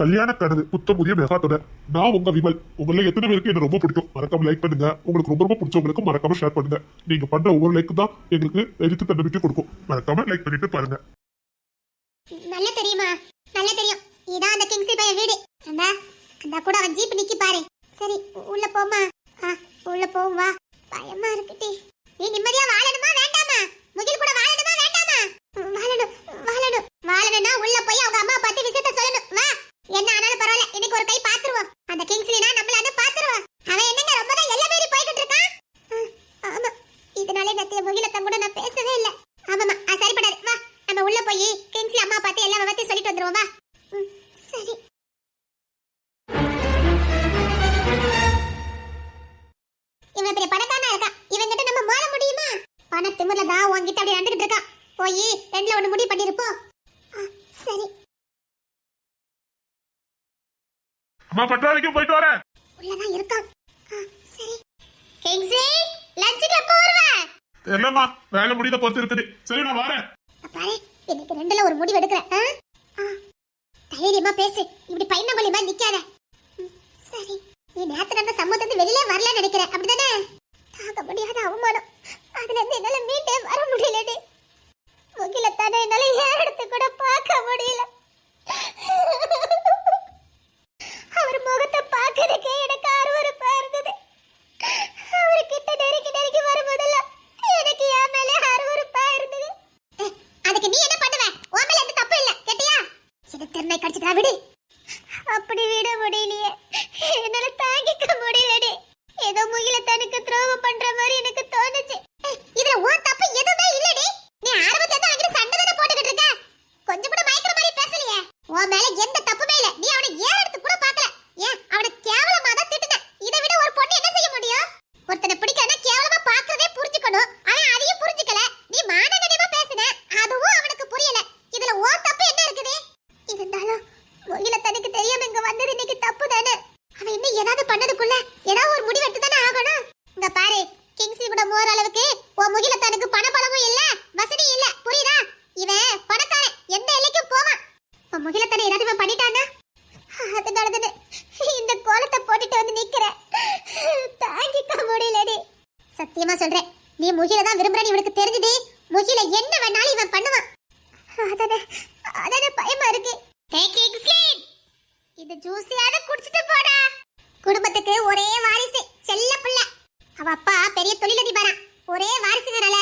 கல்யாண கனவு புத்த புதிய மெகாத்தோட. நான் உங்க விமல். உங்கள எத்தனை பேருக்கு என்ன ரொம்ப பிடிக்கும்? மறக்காம லைக் பண்ணுங்க. உங்களுக்கு ரொம்ப ரொம்ப பிடிச்சவங்களுக்கு மறக்காம ஷேர் பண்ணுங்க. நீங்க பண்ற ஒவ்வொரு லைக் தான் எங்களுக்கு எதிர்த்து தன்னம்பிக்கை கொடுக்கும். மறக்காம லைக் பண்ணிட்டு பாருங்க. நல்ல தெரியுமா? நல்ல தெரியும். இதான் அந்த கிங்ஸி பையன் வீடு. அந்த அந்த கூட அவன் ஜீப் நிக்கி பாரு. சரி உள்ள போமா ஆ உள்ள போவோம் வா. பயமா இருக்குடி நீ நிம்மதியா வாழணுமா? வேண்டாமா? முகில் கூட வாழணுமா? வேண்டாமா? வாழணும் வாழணும். வாழணும்னா உள்ள போய் அவங்க அம்மா பார்த்து விஷயத்த சொல்லணும். வா. அம்மா பட்டாளிக்கும் போயிட்டு வரேன். உள்ளதான் இருக்கான் சரி. கிங்ஸ்லி லஞ்சுக்கு எப்போ வருவ? இல்லம்மா வேலை முடித பொறுத்து இருக்குது. சரி நான் வரேன். பாரு எனக்கு ரெண்டுல ஒரு முடிவு எடுக்கிறேன். தைரியமா பேசு. இப்படி பையனங்கொல்லியமா நிக்காத. ம், சரி. நீ நேத்து நடந்த சம்மந்தத்து வெளியிலே வரல நினைக்கிறேன். அப்படிதானே? தாங்க முடியாத அவமானம். அதுல இருந்து என்னால மீண்டே வர முடியலடி. முகிலத்தானே என்னால ஏறெடுத்து கூட பார்க்க முடியல அவர் முகத்தை பார்க்கறதுக்கே எனக்கு அருவருப்பா இருந்தது அவர்கிட்ட நெருங்கி நெருங்கி வரும்போதெல்லாம் எனக்கு என் மேல அருவருப்பா இருந்தது ஏய், அதுக்கு நீ என்ன பண்ணுவ உன் மேல எந்த தப்பு இல்ல கேட்டியா இது திறனை கடிச்சுக்கிறா விடு அப்படி விட முடியலையே என்னால தாங்கிக்க முடியலடி ஏதோ முகில தனக்கு துரோகம் பண்ற மாதிரி எனக்கு தோணுச்சு ஏய், இதுல உன் தப்பு எதுவுமே இல்லடி நீ ஆரம்பத்துல தான் அங்கிட்டு சண்டை தானே போட்டுக்கிட்டு இருக்க கொஞ்சம் கூட மயக்கிற மாதிரி பேசலையே உன் மேல எந்த தப்புமே இல்ல நீ அவனை ஏன் எடுத்து கூட பார்க்கல ஏன் அவனை கேவலமா தான் திட்டுன இதை விட ஒரு பொண்ணு என்ன செய்ய முடியும் ஒருத்தனை பிடிக்கலன்னா கேவலமா பார்க்கறதே புரிஞ்சுக்கணும் அவன் அதையும் புரிஞ்சுக்கல நீ மானகடியமா பேசுன அதுவும் அவனுக்கு புரியல இதுல உன் தப்பு என்ன இருக்குது இருந்தாலும் முகில தனக்கு தெரியாம இங்க வந்தது இன்னைக்கு தப்பு தானே அவன் இன்னும் ஏதாவது பண்ணதுக்குள்ள ஏதாவது ஒரு முடிவு எடுத்து தானே ஆகணும் இங்க பாரு கிங்ஸி கூட மோர் அளவுக்கு உன் முகில தனக்கு பண பலமும் இல்ல வசதி இல்ல புரியுதா இவன் பணக்காரன் எந்த எல்லைக்கும் போவான் உன் முகில தன ஏதாவது இவன் பண்ணிட்டானா அதனாலதானே இந்த கோலத்தை போட்டுட்டு வந்து நிக்கிறேன் தாங்கிக்க முடியலடி தைரியமா சொல்றேன். நீ முகில தான் விரும்புறன்னு இவனுக்கு தெரிஞ்சது முகில என்ன வேணாலும் இவன் பண்ணுவான். அதானே அதானே பயமா இருக்கு. டேக் எக்ஸ்லேட் இது ஜூஸியாவது குடிச்சிட்டு போடா. குடும்பத்துக்கு ஒரே வாரிசு செல்ல பிள்ளை. அவ அப்பா பெரிய தொழிலதிபரா. ஒரே வாரிசுனால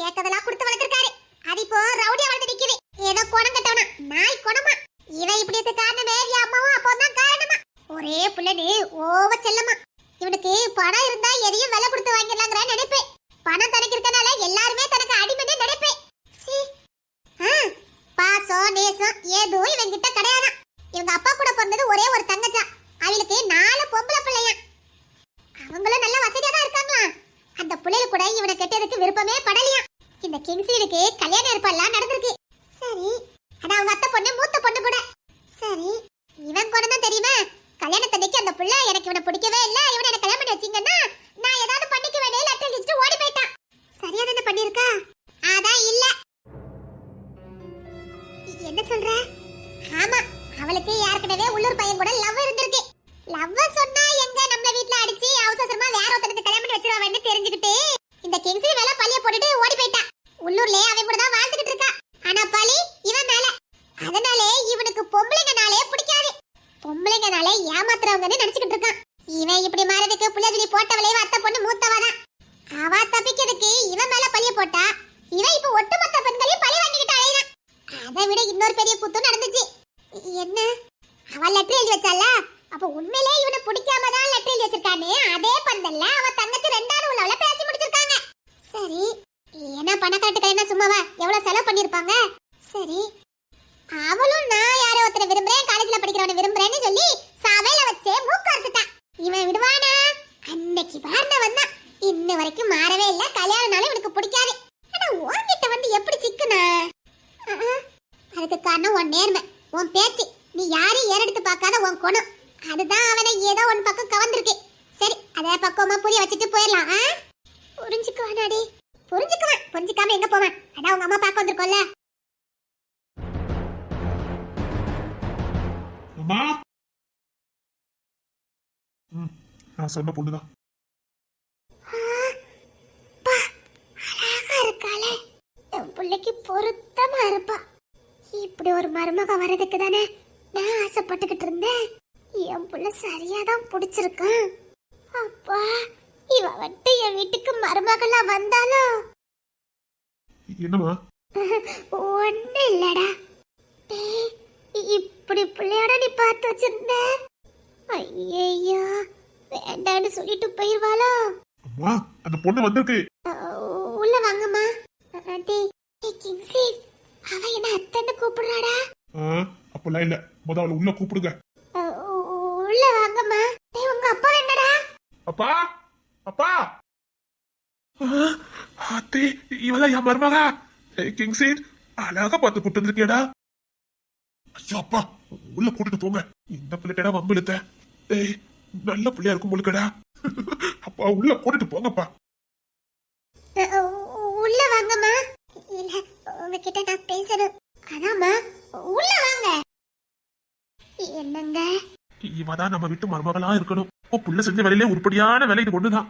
கேட்டதெல்லாம் கொடுத்து வளர்த்திருக்காரு. அது இப்போ ரவுடியா வளர்ந்து நிக்குது. ஏதோ குணம் கட்டவனா நாய் குணமா. இவன் இப்படி இருக்க காரணமே என் அம்மாவும் அப்போ தான் காரணமா. ஒரே புள்ளனு ஓவ செல்லமா. இவனுக்கு பணம் இருந்தா எதையும் விலை கொடுத்து வாங்கிடலாங்கிற நினைப்பேன். பணம் தனக்கு இருக்கனால எல்லாருமே தனக்கு அடிமைன்னு நினைப்பேன். பாசம் நேசம் எதுவும் இவன் கிட்ட கிடையாதான் இவங்க அப்பா கூட பிறந்தது ஒரே ஒரு தங்கச்சா அவளுக்கு நாலு பொம்பளை பிள்ளையா அவங்களும் நல்ல வசதியா தான் இருக்காங்களா அந்த பிள்ளைல கூட இவனை கெட்டதுக்கு விருப்பமே படலையா இந்த கிங்ஸ்லீனுக்கு கல்யாண ஏற்பாடுலாம் நடந்திருக்கு. சரி. ஆனா அவங்க அத்தை பொண்ணு மூத்த பொண்ணு கூட. சரி. இவன் கூட தான் தெரியுமா? கல்யாணத்தன்னைக்கு அந்த பிள்ளை எனக்கு இவனை பிடிக்கவே இல்லை இவனை மாறதுக்கு போட்டவளே அத்தை பொண்ணு மூத்தவதான். அவ தப்பிக்கிறதுக்கு இவன் மேல பழிய போட்டா இவன் இப்ப ஒட்டுமொத்த இன்ன வரைக்கும் மாறவே இல்ல. கல்யாணம்னாலும் எனக்கு பிடிக்காது. ஆனா உன்கிட்ட வந்து எப்படி சிக்குனா? அதுக்கு காரணம் உன் நேர்மை உன் பேச்சு. நீ யாரையும் ஏறெடுத்து பார்க்காத உன் குணம். அதுதான் அவனை ஏதோ உன் பக்கம் கவர்ந்துருக்கு. சரி அதே பக்கமா புரிய வச்சுட்டு போயிடலாம். புரிஞ்சுக்குவான் அடி புரிஞ்சுக்குவேன். புரிஞ்சுக்காம எங்க போவேன்? அதான் உங்க அம்மா பார்க்க வந்திருக்கோம்ல. அம்மா. நான் சொன்ன பொண்ணுதான். இருப்பா. இப்படி ஒரு மருமக வர்றதுக்கு தானே நான் ஆசைப்பட்டுக்கிட்டு இருந்தேன். என் புள்ள சரியாதான் பிடிச்சிருக்கான். அப்பா இவ வட்டு என் வீட்டுக்கு மருமகளா வந்தாலும் என்னம்மா? ஒண்ணு இல்லடா. டேய், இப்படி பிள்ளையோட நீ பார்த்து வச்சிருந்த ஐயையோ வேண்டான்னு சொல்லிட்டு போயிருவாளோ? அம்மா அந்த பொண்ணு வந்திருக்கு. உள்ள வாங்கம்மா. ஏய், கிங்ஸி. அத்தன்னு கூப்பிடுறாடா? அப்பெல்லாம் இல்ல. முத அவளை உள்ள கூப்பிடுங்க. உள்ள வாங்கம்மா. டேய் உங்க அப்பா என்னடா? அப்பா அப்பா. அத்தி இவதான் என் மருமகா. கிங் சீட் அழகா பார்த்து கூட்டு வந்திருக்கியடா. ஐயோ அப்பா உள்ள கூட்டிட்டு போங்க. இந்த பிள்ளைட்டடா வம்பு இழுத்த ஏய் நல்ல பிள்ளையா இருக்கும் முழுக்கடா அப்பா உள்ள கூட்டிட்டு போங்கப்பா. உள்ள வாங்கம்மா. இல்ல உங்ககிட்ட நான் பேசணும். அதாம்மா உள்ள வாங்க. என்னங்க? இவதான் நம்ம வீட்டு மருமகளா இருக்கணும். உன் புள்ள செஞ்ச வேலையிலே உருப்படியான வேலை இது ஒண்ணுதான்.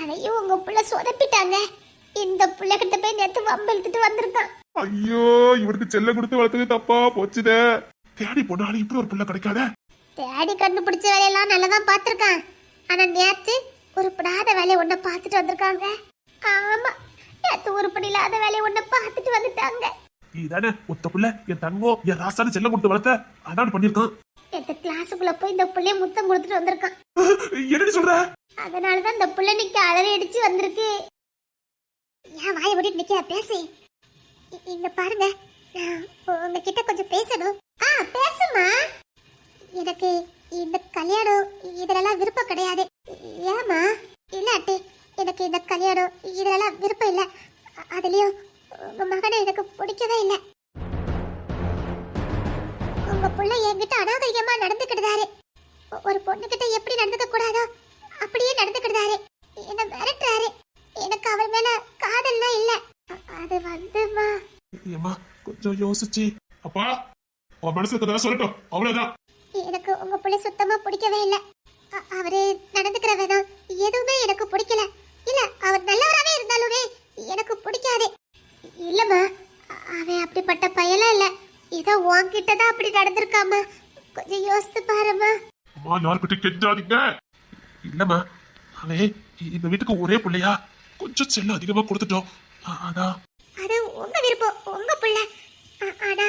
அதையும் உங்க புள்ள சொதப்பிட்டாங்க. இந்த புள்ள கிட்ட போய் நேத்து வம்பு இழுத்துட்டு வந்திருக்கான். ஐயோ இவனுக்கு செல்ல கொடுத்து வளர்த்தது தப்பா போச்சுதே. தேடி போனாலும் இப்படி ஒரு புள்ள கிடைக்காத? தேடி கண்டுபிடிச்ச வேலையெல்லாம் நல்லதான் பார்த்திருக்கான். ஆனா நேத்து உருப்படாத வேலையை ஒண்ண பார்த்துட்டு வந்திருக்காங்க. ஆமா நேத்து உருப்படி இல்லாத வேலையை ஒண்ண பார்த்துட்டு வந்துட்டாங்க. நீதானே ஒத்த புள்ள? என் தங்கம் என் ராசான செல்ல கொடுத்து வளர்த்த. அதான் பண்ணிருக்கான் நேத்து கிளாஸுக்குள்ள போய் இந்த புள்ளைய முத்தம் கொடுத்துட்டு வந்திருக்கான். என்னடி சொல்ற? அதனாலதான் இந்த புள்ள நிக்க அலறி அடிச்சு வந்திருக்கு. ஏன் வாயை விட்டு நிக்க பேசி. இங்க பாருங்க. நான் உங்ககிட்ட கொஞ்சம் பேசணும். ஆ பேசுமா எனக்கு இந்த கல்யாணம் இதெல்லாம் விருப்பம் கிடையாது. ஏமா இல்லாட்டி எனக்கு இந்த கல்யாணம் இதெல்லாம் விருப்பம் இல்ல. அதுலயும் உங்க மகனை எனக்கு பிடிக்கவே இல்லை. உங்க புள்ள என்கிட்ட அநாகரிகமா நடந்துக்கிட்டாரு ஒரு பொண்ணுகிட்ட எப்படி நடந்துக்க கூடாதோ அப்படியே நடந்துக்கிட்டாரு என்ன மிரட்டுறாரு. எனக்கு அவர் மேல காதல்லாம் இல்ல. அது வந்துமா? ஏமா கொஞ்சம் யோசிச்சு. அப்பா உன் மனசுல இருக்கறதா சொல்லட்டும். அவ்வளவுதான். எனக்கு உங்க புள்ள சுத்தமா பிடிக்கவே இல்ல. அவரு நடந்துக்கிற விதம் எதுவுமே எனக்கு பிடிக்கல. இல்ல அவர் நல்லவராவே இருந்தாலுமே எனக்கு பிடிக்காது. அப்படிப்பட்ட பையலாம் இல்ல. ஏதோ உன்கிட்ட தான் அப்படி நடந்திருக்காமா கொஞ்சம் யோசித்து பாருமா அம்மா யாருக்கிட்ட கெஞ்சாதீங்க. இல்லம்மா அவன் இந்த வீட்டுக்கு ஒரே பிள்ளையா? கொஞ்சம் செல்லம் அதிகமா கொடுத்துட்டோம். அதான் அது உங்க விருப்பம் உங்க புள்ள. ஆனா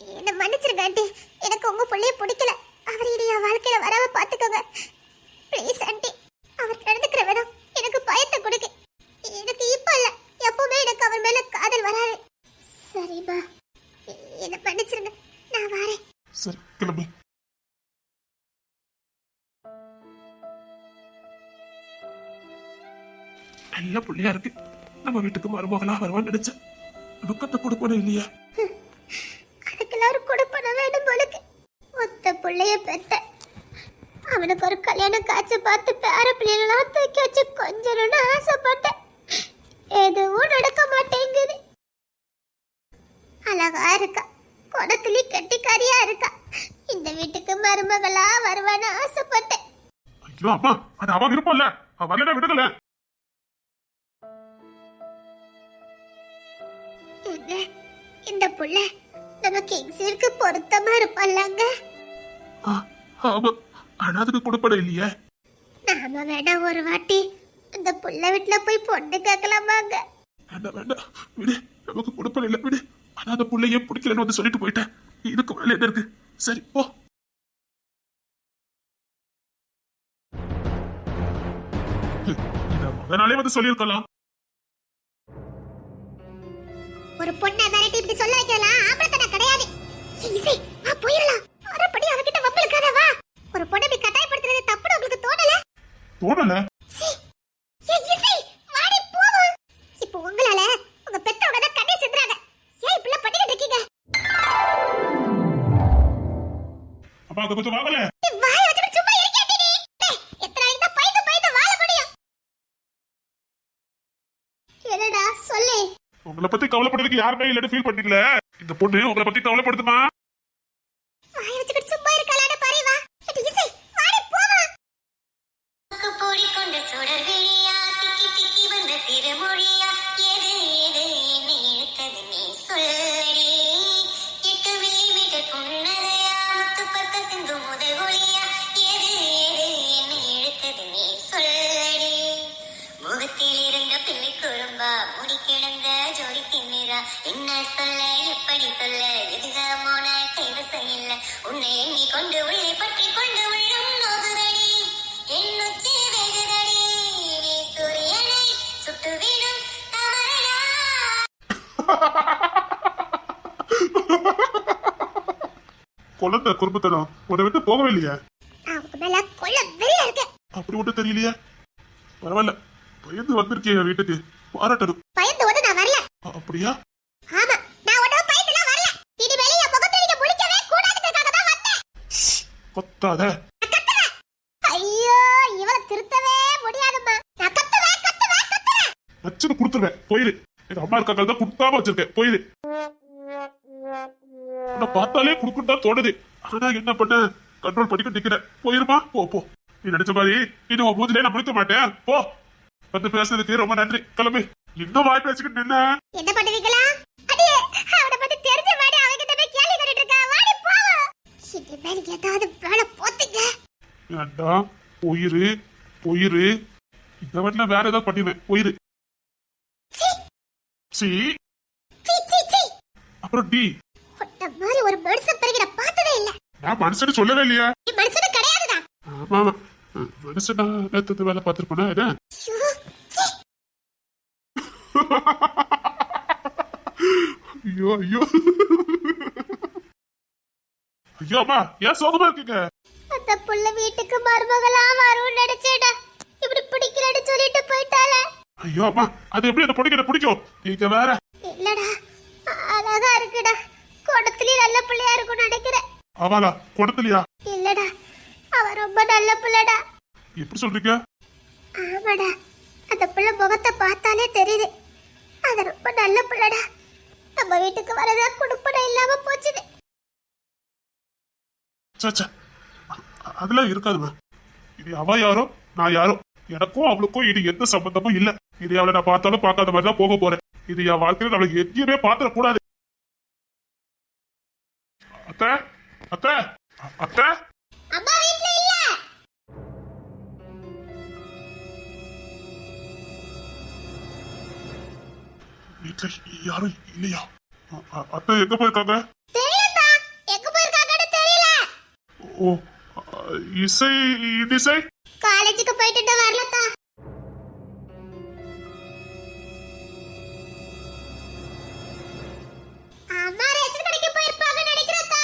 என்ன மன்னிச்சிருங்க ஆண்டி. எனக்கு உங்க புள்ளைய பிடிக்கல. அவர் இனி என் வாழ்க்கையில வராம பாத்துக்கோங்க ப்ளீஸ் ஆண்டி. அவர் நடந்துக்கிற விதம் எனக்கு பயத்தை கொடுக்கு. எனக்கு இப்ப இல்ல. எப்பவுமே எனக்கு அவர் மேல காதல் வராது. சரிம்மா. என்ன மன்னிச்சிருங்க நான் வரேன். சரி கிளம்பு. நல்ல புள்ளையா இருக்கு. நம்ம வீட்டுக்கு மருமகளா வருவான்னு நினைச்சேன். துக்கத்தை கொடுக்கணும் இல்லையா? அதுக்கெல்லாம் ஒரு கொடுப்பன வேணும் போலுக்கு. ஒத்த புள்ளைய பெத்த. அவனுக்கு ஒரு கல்யாண காட்சி பார்த்து பேர பிள்ளைகளெல்லாம் தூக்கி வச்சு கொஞ்சணும்னு ஆசைப்பட்டேன். எதுவும் நடக்க மாட்டேங்குது. இருக்கா? குடத்துலி கட்டிக்காரியா இருக்கா? இந்த வீட்டுக்கு மருமகளா வருவான்னு ஆசைப்பட்டேன். ஐயோ அப்பா அது அவ விருப்பம் இல்ல அவ வரலனா விடுதல. இந்த புள்ள நம்ம கிங்ஸிற்கு பொருத்தமா ஆமா ஆனா அதுக்கு கொடுப்பட இல்லையே நாம வேணா ஒரு வாட்டி அந்த புள்ள வீட்டுல போய் பொண்ணு கேட்கலாமாங்க. வேண்டாம் வேண்டாம் விடு. நமக்கு கொடுப்பட இல்ல விடு. ஆனா அந்த புள்ளையே பிடிக்கலன்னு வந்து சொல்லிட்டு போயிட்டேன். இதுக்கு மேல என்ன இருக்கு? சரி போ. நாளே வந்து சொல்லியிருக்கலாம். ஒரு பொண்ணை மிரட்டி இப்படி சொல்ல வைக்கலாம் ஆம்பளத்தனை கிடையாது. சரி, வா போயிடலாம். மறுபடி அவகிட்ட வம்பு இருக்காத வா. ஒரு பொண்ணை இப்படி கட்டாயப்படுத்துறது தப்புன்னு உங்களுக்கு தோணல? தோணல? முடியும்? என்னடா சொல்லு. உங்களை பத்தி கவலைப்படுறதுக்கு யாருமே இல்லன்னு ஃபீல் பண்ணிக்கல. இந்த பொண்ணு உங்களை பத்தி கவலைப்படுத்துமா? கிடந்த ஜோடி திமிரா. என்ன சொல்ல எப்படி சொல்ல? எதுக மோன கைவசம் இல்ல. உன்னை எண்ணி கொண்டு உள்ளே பற்றி கொண்டு உள்ளும் நோகுதடி. எண்ணுச்சி வெகுதடி. நீ சூரியனை சுட்டு விடும் தவறையா குழந்தை குடும்பத்தனம் உன்னை விட்டு போகவே இல்லையே. அப்படி ஒன்றும் தெரியலையே. பரவாயில்ல. பயந்து வந்திருக்கிய வீட்டுக்கு. பாராட்டணும். ஆமா நான் வரல. முகத்தை நீங்க முடிக்கவே தான் வந்தேன். கொத்தாத. ஐயோ இவள திருத்தவே நான் போயிரு. எங்க அம்மா இருக்காங்க தான் கொடுக்காம வச்சிருக்கேன். போயிரு. உன்னை பார்த்தாலே கொடுக்கணும் தான் தோணுது. ஆனா என்ன பண்ண? கண்ட்ரோல் பண்ணிக்க நிக்கிறேன். போயிருமா? போ போ. நீ நினைச்ச மாதிரி இது உன் மூஞ்சிலே நான் முடிக்க மாட்டேன். போ. வந்து பேசுறதுக்கு ரொம்ப நன்றி. கிளம்பு. இன்னும் வாய் பேசிக்கிட்டு நின்ன என்ன பண்ணுவீங்களா? அடியே அவனை பத்தி தெரிஞ்ச மாதிரி அவகிட்ட போய் கேள்வி கேட்டுட்டு இருக்கா. வாடி போவோம் இனிமேல் ஏதாவது வேலை போத்தீங்க ஏண்டா போயிரு போயிரு இந்த வீட்டுல வேற ஏதாவது பண்ணிடுவேன். போயிரு சீ. அப்புறம் டி. மாதிரி ஒரு மனுஷன் பிறகு நான் பார்த்ததே இல்ல. நான் மனுஷன்னு சொல்லவே இல்லையா. மனுஷனு கிடையாதுதான் ஆமா ஆமா. மனுஷனா நேத்து வேலை பார்த்திருப்பேனா என்ன. ஐயோ ஐயோ. ஐயோ அம்மா ஏன் சோகமா இருக்கீங்க? அந்த புள்ள வீட்டுக்கு மருமகளா வரும்னு நினைச்சேடா இப்படி பிடிக்கலன்னு சொல்லிட்டு போயிட்டாளே. ஐயோ அம்மா அது எப்படி என்ன பிடிக்கிற பிடிக்கும் நீங்க வேற. இல்லடா அழகா இருக்குடா. குடத்துலயும் நல்ல பிள்ளையா இருக்கும்னு நினைக்கிறேன். ஆமாலா குடத்துலயா? இல்லடா அவ ரொம்ப நல்ல பிள்ளைடா. எப்படி சொல்றீங்க? ஆமாடா அந்த பிள்ளை முகத்தை பார்த்தாலே தெரியுது. அது ரொம்ப நல்ல பிள்ளைடா. நம்ம வீட்டுக்கு வரதா குடுப்பனை இல்லாம போச்சுது அதெல்லாம் இருக்காதுமா இது அவ யாரோ நான் யாரோ. எனக்கும் அவளுக்கும் இது எந்த சம்பந்தமும் இல்ல. இது அவளை நான் பார்த்தாலும் பார்க்காத மாதிரி தான் போக போறேன். இது என் வாழ்க்கையில நம்மளை எங்கேயுமே பாத்திர கூடாது அத்தை அத்தை அத்தை. வீட்ல யாரும் இல்லையா? அத்தை எங்க போயிருக்காங்க? ஓ இசை இசை காலேஜுக்கு போயிட்டு வரலதா அம்மா ரேஷன் கடைக்கு போயிருப்பாங்கன்னு நினைக்கிறேன்தா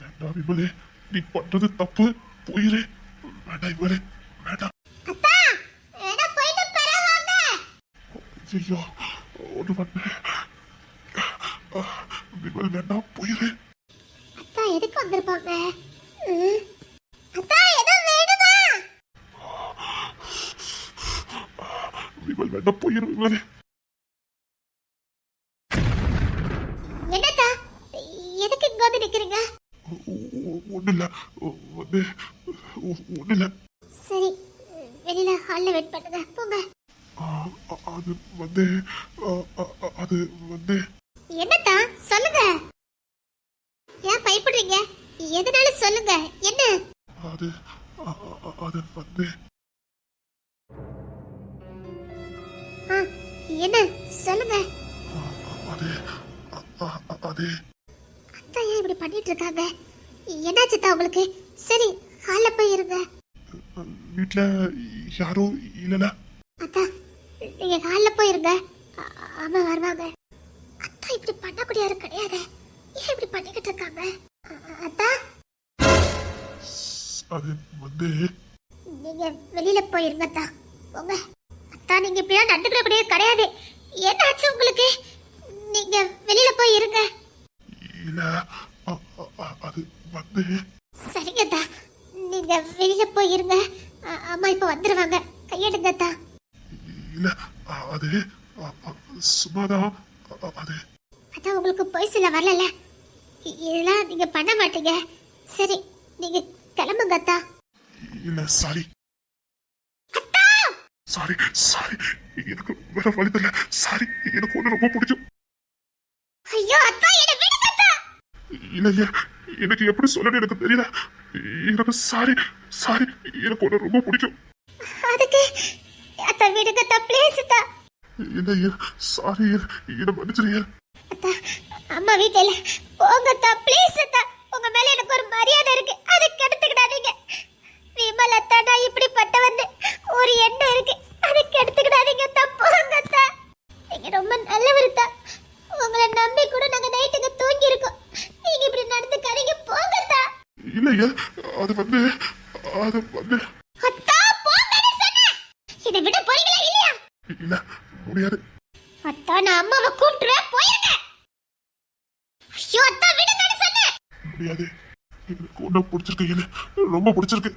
வேண்டாம் விமலே நீ பண்றது தப்பு. போயிரு. வேண்டாம் விமலே வேண்டாம் அத்தா ஏடா போயிட்டு பெற வாங்க ஐயோ ஒன்று பண்ண. விமல் வேண்டாம் போயிரு. அத்தா எதுக்கு வந்திருப்பாங்க. அத்தா ஏதோ வேணுமா? விமல் வேண்டாம் போயிரு விமலே என்னத்தா எதுக்கு இங்க வந்து நிக்கிறீங்க? ஒன்றும் இல்லை வந்து ஒன்றும் இல்லை சரி வெளியில ஹால்ல வெயிட் பண்ணுங்க. போங்க. அது வந்து அது வந்து. என்னத்தா? சொல்லுங்க. ஏன் பயப்படுறீங்க? எதனால சொல்லுங்க. என்ன? அது அது வந்து. ஆ, என்ன? சொல்லுங்க. அது அது. அத்தா ஏன் இப்படி பண்ணிட்டு இருக்காங்க? என்னாச்சுத்தா உங்களுக்கு? சரி ஹால்ல போய் இருங்க. வீட்டில் யாரும் இல்லைல்ல அத்தா நீங்க ஹால்ல போய் இருங்க அ- அம்மா வருவாங்க. அத்தா இப்படி பண்ணக்கூடியாரு கிடையாது. ஏன் இப்படி பண்ணிக்கிட்டு இருக்காங்க? அத்தா? அது வந்து நீங்க வெளியில போயிருங்க அத்தா. போங்க. அத்தா நீங்க இப்படிலாம் நடந்துக்கிற கூடியது. கிடையாது என்னாச்சு உங்களுக்கு? நீங்க வெளியில போய் இருங்க. இல்ல அது வந்து சரிங்க அத்தா. நீங்க வெளியில போய் இருங்க. அம்மா இப்ப வந்துருவாங்க. கையெடுங்க அத்தா இல்ல அ- அது அ- அ- சும்மாதான் அது. அதான் உங்களுக்கு பொய் சொல்ல வரல இதெல்லாம் நீங்க பண்ண மாட்டீங்க. சரி நீங்க கிளம்புங்க அத்தா. இல்ல சாரி. Sorry sorry. எனக்கு வேற வழி தெரியல. சாரி எனக்கு ஒண்ணு ரொம்ப பிடிக்கும். ஐயோ அத்தா என்ன விடுங்க அத்தா. இல்ல இல்ல. எனக்கு எப்படி சொல்லணும் எனக்கு தெரியல. எனக்கு சாரி சாரி. எனக்கு ஒண்ணு ரொம்ப பிடிக்கும். அதுக்கு அத்தா விடுங்க அத்தா. ப்ளீஸ் அத்தா. இல்ல ஐயா சாரி என்ன மன்னிச்சிருங்க. அத்தா அம்மா வீட்டில் போங்க அத்தா ப்ளீஸ் அத்தா. உங்க மேல எனக்கு ஒரு மரியாதை இருக்கு. அதை கெடுத்துக்கிடாதீங்க. விமல் அத்தா நான் இப்படிப்பட்டவன்னு ஒரு எண்ணம் இருக்கு. அதை கெடுத்துக்கிடாதீங்க அத்தா போங்க அத்தா. நீங்க ரொம்ப நல்லவர் அத்தா. உங்களை நம்பி கூட நாங்க நைட்டுக்கு தூங்கி இருக்கோம் நீங்க இப்படி நடந்துக்காதீங்க போங்க அத்தா. இல்ல ஐயா அது வந்து அது வந்து அத்தா போங்கன்னு சொன்னேன் இதை விட போறீங்களா இல்லையா இல்ல முடியாது. அத்தா நான் அம்மாவை கூப்பிட்டுருவேன் போயிருங்க ஐயோ அத்தா விடுங்கன்னு சொன்னேன். முடியாது. எனக்கு ஒன்னும் பிடிச்சிருக்கு இல்ல ரொம்ப பிடிச்சிருக்கு.